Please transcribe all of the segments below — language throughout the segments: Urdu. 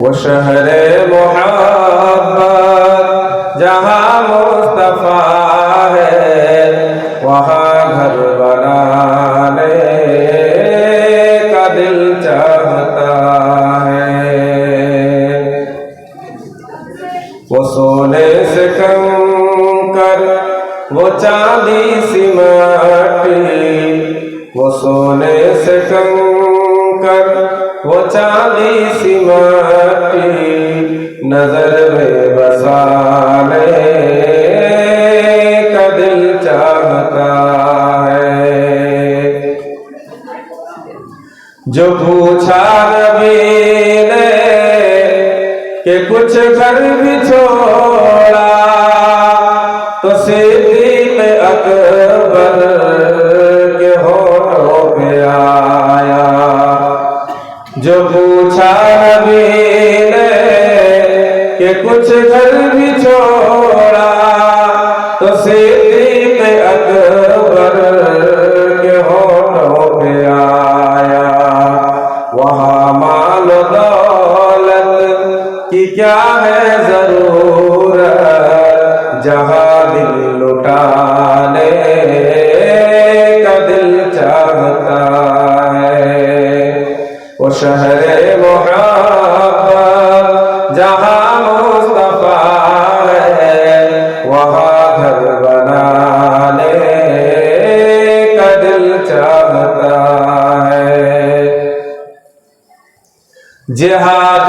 وہ شہر محبت جہاں مصطفیٰ ہے، وہاں گھر بنانے کا دل چاہتا ہے۔ وہ سونے سے کم کر، وہ چاندی سی مٹی وہ سونے سے کم کر وہ چاندی سی مٹی نظر میں بسانے کا دل چاہتا ہے۔ جو پوچھا نبی نے کہ کچھ گھر بھی چھوڑا جو پوچھا نبی نے کہ کچھ گھر بھی چھوڑا تو صدیق اکبر کے ہونوں پہ آیا۔ وہاں مال و دولت کی کیا ہے ضرورت؟ جہاں دل لٹانے شہر محبت جہاں مصطفیٰ ہے وہاں گھر بنانے کا دل چاہتا ہے۔ جہاد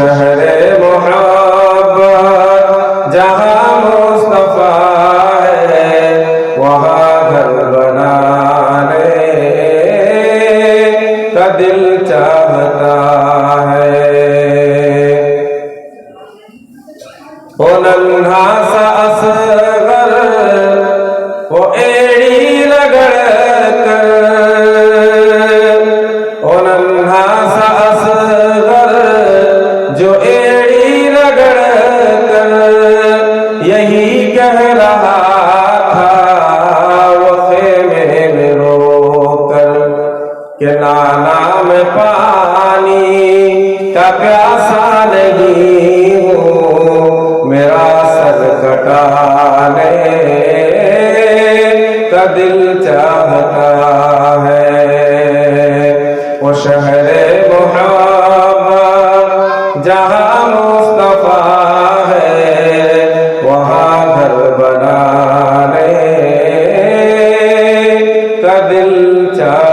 شہر محبت، جہاں مصطفیٰ ہے، وہاں گھر بنانے کا دل چاہتا ہے۔ وہ ننھا سا کہ نانا میں پانی کا پیاسا نہیں ہوں، میرا سر کٹانے کا دل چاہتا ہے۔ وہ شہر محمد جہاں دل چاہ